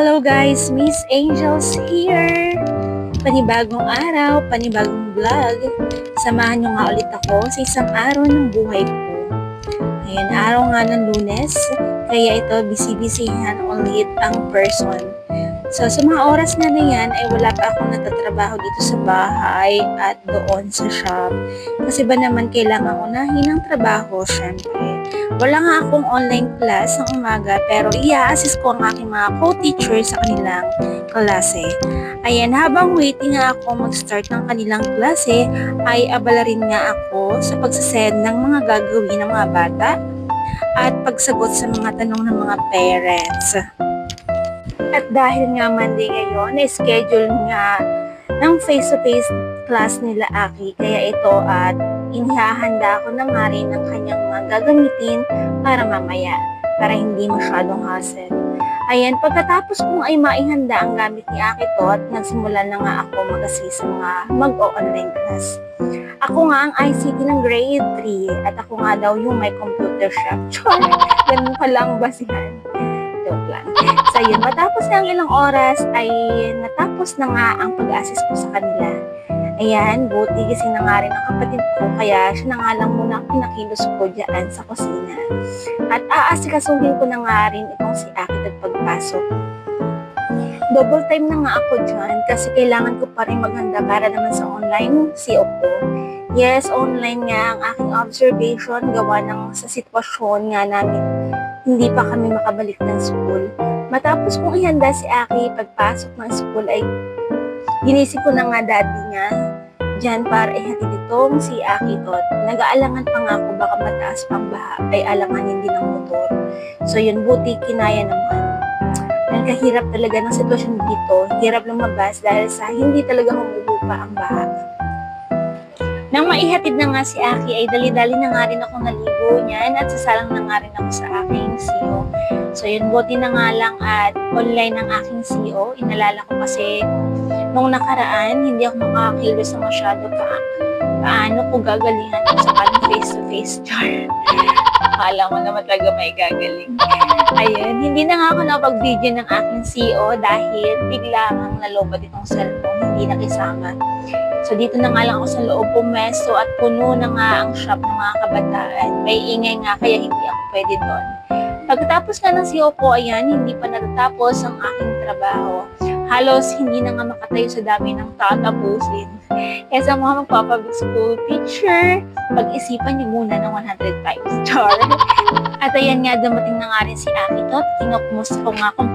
Hello guys, Miss Angels here! Panibagong araw, panibagong vlog. Samahan nyo nga ulit ako sa isang araw ng buhay ko. Ngayon, araw nga ng lunes, kaya ito bisibisihan ulit ang person. So, sa mga oras na na yan, ay wala pa akong natatrabaho dito sa bahay at doon sa shop. Kasi ba naman kailangan unahin ang trabaho, syempre. Wala nga akong online class ng umaga pero i-assist ko ang aking mga co-teacher sa kanilang klase. Ayan, habang waiting nga ako mag-start ng kanilang klase, ay abala rin nga ako sa pagsasend ng mga gagawin ng mga bata at pagsagot sa mga tanong ng mga parents. At dahil nga Monday ngayon, schedule nga ng face-to-face class nila Aki. Kaya ito at inihahanda ko na nga rin ng kanyang mga gagamitin para mamaya, para hindi masyadong hassle. Ayan, pagkatapos kong ay maihanda ang gamit ni Aki to at nagsimula na nga ako mag-assist sa mga mag-o-online class. Ako nga ang ICT ng grade 3 at ako nga daw yung may computer shop. Char! Ganun pala ang basihan. Joke lang. So yun, matapos na ang ilang oras ay natapos na nga ang pag-assist ko sa kanila. Ayan, buti kasi na nga rin ang kapatid ko, kaya siya na nga lang muna ang pinakilos ko dyan sa kusina. At aasikasuhin ko na nga rin itong si Akit at pagpasok. Double time na nga ako dyan kasi kailangan ko pa rin maghanda para naman sa online CO ko. Yes, online nga ang aking observation gawa ng sa sitwasyon nga namin hindi pa kami makabalik ng school. Matapos kong ihanda si Aki pagpasok ng school ay ginising ko na nga daddy niya dyan para ihatid itong si Aki tot. Nag-aalangan pa nga ako baka mataas pang baha ay alanganin din ng motor. So yun, buti kinaya naman. Ang kahirap talaga ng sitwasyon dito, hirap lumabas dahil sa hindi talaga humuhupa ang baha. Nang maihatid na nga si Aki ay dali-dali na nga rin ako naligo niyan at sasalang na nga rin ako sa aking CEO. So yun, buti na nga lang at online ang aking CEO. Inalala ko kasi nung nakaraan, hindi ako makakilos na masyado pa. Paano ko gagalingan ko sa parang face-to-face char. Akala mo naman talaga may gagaling. Ayun, hindi na nga ako nakapag-video ng aking CEO dahil bigla nang nalobad itong cellphone, hindi nakisama. So dito na nga lang ako sa loob pumesto at puno na nga ang shop ng mga kabataan. May ingay nga kaya hindi ako pwede doon. Pagkatapos nga ng CEO ko, ayan, hindi pa natatapos ang aking trabaho. Halos hindi na nga makatayo sa dami ng tatapusin. Kaya sa mga magpapabig school teacher, pag-isipan niyo muna ng 100 times. Char! At ayan nga, dumating na nga rin si Aki Tot. Ko nga kung